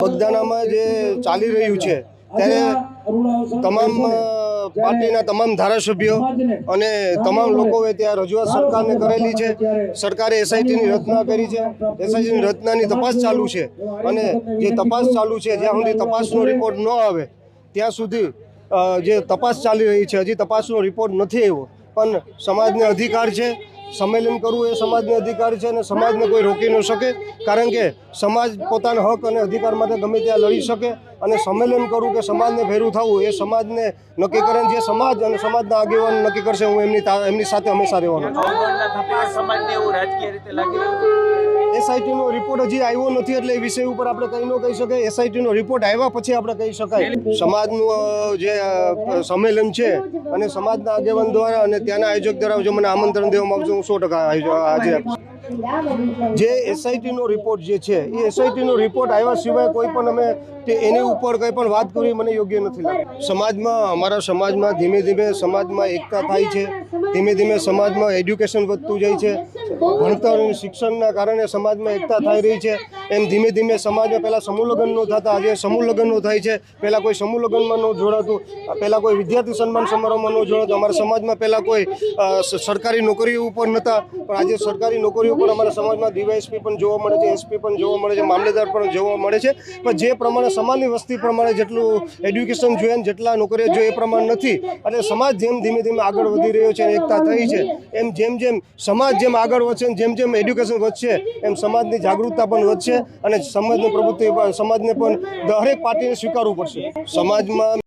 બગદાણામાં જે ચાલી રહ્યું છે, ત્યારે તમામ પાર્ટીના તમામ ધારાસભ્યો અને તમામ લોકોએ ત્યાં રજૂઆત સરકારને કરેલી છે. સરકારે એસઆઈટીની રચના કરી છે. એસઆઈટીની રચનાની તપાસ ચાલુ છે. અને જે તપાસ ચાલુ છે, જ્યાં સુધી તપાસનો રિપોર્ટ ન આવે, ત્યાં સુધી જે તપાસ ચાલી રહી છે, હજી તપાસનો રિપોર્ટ નથી આવ્યો. પણ સમાજને અધિકાર છે સંમેલન કરવું એ સમાજને અધિકાર છે અને સમાજને કોઈ રોકી ન શકે, કારણ કે સમાજ પોતાના હક અને અધિકાર માટે ગમે ત્યાં લડી શકે અને સંમેલન કરવું કે સમાજને ભેરું થવું, એ સમાજને નક્કી કરે જે સમાજ અને સમાજના આગેવાન નક્કી કરશે, હું એમની એમની સાથે હંમેશા રહેવાનો છું. એસઆઈટીનો રિપોર્ટ હજી આવ્યો નથી એટલે એ વિષય ઉપર આપણે કંઈ ન કહી શકાય એસઆઈટીનો રિપોર્ટ આવ્યા પછી આપણે કહી શકાય સમાજનું જે સંમેલન છે અને સમાજના આગેવાન દ્વારા અને ત્યાંના આયોજક દ્વારા જો મને આમંત્રણ દેવામાં આવશે, હું સો ટકા હાજર આપીશ. જે એસઆઈટીનો રિપોર્ટ જે છે, એ એસઆઈટીનો રિપોર્ટ આવ્યા સિવાય કોઈ પણ અમે તે એની ઉપર કંઈ પણ વાત કરવી મને યોગ્ય નથી સમાજમાં, અમારા સમાજમાં ધીમે ધીમે સમાજમાં એકતા થાય છે, ધીમે ધીમે સમાજમાં એડ્યુકેશન વધતું જાય છે, ભણતર અને શિક્ષણના કારણે સમાજમાં એકતા થઈ રહી છે, એમ ધીમે ધીમે સમાજમાં પહેલાં સમૂહ ન થતા, આજે સમૂહ લગ્નનો થાય છે, પહેલાં કોઈ સમૂહ લગ્નમાં ન જોડાતું, પહેલાં કોઈ વિદ્યાર્થી સન્માન સમારોહમાં ન જોડાતું, અમારા સમાજમાં પહેલાં કોઈ સરકારી નોકરીઓ ઉપર નહોતા, પણ આજે સરકારી નોકરીઓ પણ અમારા સમાજમાં ડીવાયએસપી પણ જોવા મળે છે, એસપી પણ જોવા મળે છે, મામલેદાર પણ જોવા મળે છે. પણ જે પ્રમાણે સમાજની વસ્તી પ્રમાણે જેટલું એડ્યુકેશન જોઈએ ને જેટલા નોકરીઓ જોઈએ એ પ્રમાણે નથી. એટલે સમાજ જેમ ધીમે ધીમે આગળ વધી રહ્યો છે એકતા થઈ છે. એમ જેમ જેમ સમાજ જેમ આગળ વધશે જેમ જેમ એડ્યુકેશન વધશે, એમ સમાજની જાગૃતતા પણ વધશે અને સમાજની પ્રવૃત્તિ, સમાજને પણ દરેક પાર્ટીને સ્વીકારવું પડશે. સમાજમાં